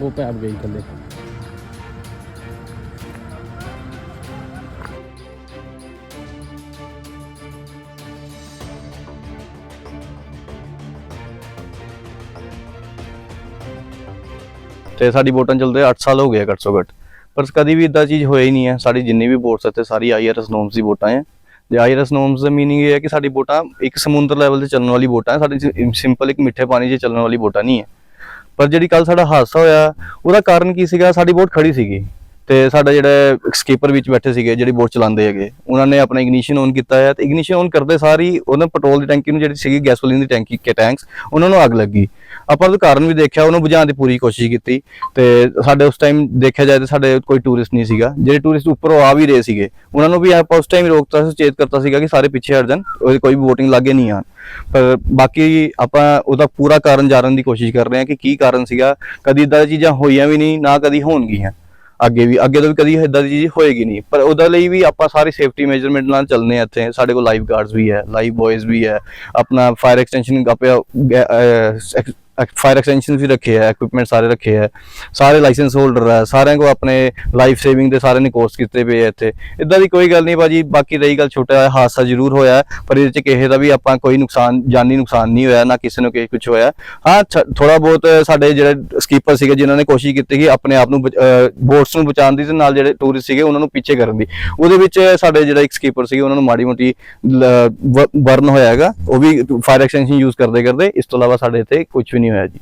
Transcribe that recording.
ਉਹ ਪੈਪ ਗਈ ਥੱਲੇ। ਤੇ ਸਾਡੀ ਵੋਟਾਂ ਚੱਲਦੇ 8 ਸਾਲ ਹੋ ਗਏ ਆ ਘੱਟ ਤੋਂ ਘੱਟ। ਪਰ ਕਦੀ ਵੀ ਇਦਾਂ ਚੀਜ਼ ਹੋਈ ਹੀ ਨਹੀਂ ਹੈ। ਸਾਡੀ ਜਿੰਨੀ ਵੀ ਵੋਟਸ ਇੱਥੇ ਸਾਰੀ ਆਈਆਰਐਸ ਨੋਮਸ ਦੀ ਵੋਟਾਂ ਹੈ ਜੇ ਆਈਆਰਐਸ ਨੋਮਸ ਦਾ ਮੀਨਿੰਗ ਇਹ ਹੈ ਕਿ ਸਾਡੀ ਵੋਟਾਂ ਇੱਕ ਸਮੁੰਦਰ ਲੈਵਲ ਤੇ ਚੱਲਣ ਵਾਲੀ ਵੋਟਾਂ ਹੈ ਸਾਡੀ ਸਿੰਪਲ ਇੱਕ ਮਿੱਠੇ ਪਾਣੀ 'ਚ ਚੱਲਣ ਵਾਲੀ ਵੋਟਾਂ ਨਹੀਂ ਹੈ। ਪਰ ਜਿਹੜੀ ਕੱਲ ਸਾਡਾ ਹਾਦਸਾ ਹੋਇਆ ਉਹਦਾ ਕਾਰਨ ਕੀ ਸੀਗਾ? ਸਾਡੀ ਵੋਟ ਖੜੀ ਸੀਗੀ। ਤੇ ਸਾਡਾ ਜਿਹੜਾ ਸਕੀਪਰ ਵਿੱਚ ਬੈਠੇ ਸੀਗੇ, ਜਿਹੜੀ ਬੋਟ ਚਲਾਉਂਦੇ ਹੈਗੇ, ਉਹਨਾਂ ਨੇ ਆਪਣਾ ਇਗਨੀਸ਼ਨ ਔਨ ਕੀਤਾ ਹੈ ਤੇ ਇਗਨੀਸ਼ਨ ਔਨ ਕਰਦੇ ਸਾਰੀ ਉਹਨਾਂ ਪੈਟਰੋਲ ਦੀ ਟੈਂਕੀ ਨੂੰ ਜਿਹੜੀ ਸੀਗੀ ਗੈਸੋਲੀਨ ਦੀ ਟੈਂਕੀ ਕੇ ਟੈਂਕਸ ਉਹਨਾਂ ਨੂੰ ਅੱਗ ਲੱਗੀ। ਆਪਾਂ ਉਹਦਾ ਕਾਰਨ ਵੀ ਦੇਖਿਆ, ਉਹਨੂੰ ਬੁਝਾਉਣ ਦੀ ਪੂਰੀ ਕੋਸ਼ਿਸ਼ ਕੀਤੀ ਤੇ ਸਾਡੇ ਉਸ ਟਾਈਮ ਦੇਖਿਆ ਜਾਏ ਤਾਂ ਸਾਡੇ ਕੋਈ ਟੂਰਿਸਟ ਨਹੀਂ ਸੀਗਾ। ਜਿਹੜੇ ਟੂਰਿਸਟ ਉੱਪਰੋਂ ਆ ਵੀ ਰਹੇ ਸੀਗੇ, ਉਹਨਾਂ ਨੂੰ ਵੀ ਆਪਾਂ ਉਸ ਟਾਈਮ ਰੋਕਤਾ ਸੀ ਚੇਤ ਕਰਤਾ ਸੀਗਾ ਕਿ ਸਾਰੇ ਪਿੱਛੇ ਹਟ ਜਾਣ ਉਹਦੇ ਕੋਈ ਵੀ VOTING ਲਾਗੇ ਨਹੀਂ ਆਣ ਪਰ ਬਾਕੀ ਆਪਾਂ ਉਹਦਾ ਪੂਰਾ ਕਾਰਨ ਜਾਣਨ ਦੀ ਕੋਸ਼ਿਸ਼ ਕਰ ਰਹੇ ਹਾਂ ਕਿ ਕੀ ਕਾਰਨ ਸੀਗਾ, ਕਦੀ ਇਦਾਂ ਦੀਆਂ ਚੀਜ਼ਾਂ ਹੋਈਆਂ ਵੀ ਨਹੀਂ, ਨਾ ਕਦੀ ਹੋਣਗੀਆਂ। ਅੱਗੇ ਵੀ, ਅੱਗੇ ਤੋਂ ਵੀ ਕਦੀ ਇਦਾਂ ਦੀ ਚੀਜ਼ ਹੋਏਗੀ ਨਹੀਂ। ਪਰ ਉਹਦੇ ਲਈ ਵੀ ਆਪਾਂ ਸਾਰੇ ਸੇਫਟੀ ਮੈਜਰਮੈਂਟ ਨਾਲ ਚੱਲਨੇ ਆ ਇੱਥੇ। ਸਾਡੇ ਕੋਲ ਲਾਈਫ ਗਾਰਡਸ ਵੀ ਹੈ ਲਾਈਫ ਬॉयਜ਼ ਵੀ ਹੈ, ਆਪਣਾ ਫਾਇਰ ਐਕਸਟੈਂਸ਼ਨ ਆਪਿਆ ਫਾਇਰ ਐਕਸਟੈਂਸ਼ਨ ਵੀ ਰੱਖੇ ਹੈ ਇਕਵਿਪਮੈਂਟ ਸਾਰੇ ਰੱਖੇ ਹੈ, ਸਾਰੇ ਲਾਇਸੈਂਸ ਹੋਲਡਰ ਹੈ, ਸਾਰਿਆਂ ਕੋ ਆਪਣੇ ਲਾਈਫ ਸੇਵਿੰਗ ਦੇ ਸਾਰਿਆਂ ਨੇ ਕੋਰਸ ਕੀਤੇ ਪਏ ਆ ਇੱਥੇ। ਇਦਾਂ ਦੀ ਕੋਈ ਗੱਲ ਨਹੀਂ ਬਾਜੀ ਬਾਕੀ ਰਹੀ ਗੱਲ ਛੋਟਾ ਹਾਦਸਾ ਜ਼ਰੂਰ ਹੋਇਆ ਪਰ ਇਹਦੇ ਚ ਕਿਸੇ ਦਾ ਵੀ ਆਪਾਂ ਕੋਈ ਨੁਕਸਾਨ, ਜਾਨੀ ਨੁਕਸਾਨ ਨਹੀਂ ਹੋਇਆ, ਨਾ ਕਿਸੇ ਨੂੰ ਕਿਸੇ ਕੁਝ ਹੋਇਆ। ਹਾਂ ਥੋੜਾ ਬਹੁਤ ਸਾਡੇ ਜਿਹੜੇ ਸਕੀਪਰ ਸੀਗੇ, ਜਿਨ੍ਹਾਂ ਨੇ ਕੋਸ਼ਿਸ਼ ਕੀਤੀ ਕਿ ਆਪਣੇ ਆਪ ਨੂੰ ਬੋਟਸ ਨੂੰ ਬਚਾਉਣ ਦੀ ਤੇ ਨਾਲ ਜਿਹੜੇ ਟੂਰਿਸਟ ਸੀਗੇ, ਉਹਨਾਂ ਨੂੰ ਪਿੱਛੇ ਕਰਨ ਦੀ। ਉਹਦੇ ਵਿੱਚ ਸਾਡੇ ਜਿਹੜਾ ਇੱਕ ਸਕੀਪਰ ਸੀਗੇ, ਉਹਨਾਂ ਨੂੰ ਮਾੜੀ ਮੋਟੀ ਬਰਨ ਹੋਇਆ ਹੈਗਾ। ਉਹ ਵੀ ਫਾਇਰ ਐਕਸਟੈਂਸ਼ਨ ਯੂਜ਼ ਕਰਦੇ ਕਰਦੇ ਇਸ ਤੋਂ ਇਲਾਵਾ ਸਾਡੇ ਇੱਥੇ ਕੁਝ ਵੀ ਨਹੀਂ ਹੋਇਆ ਜੀ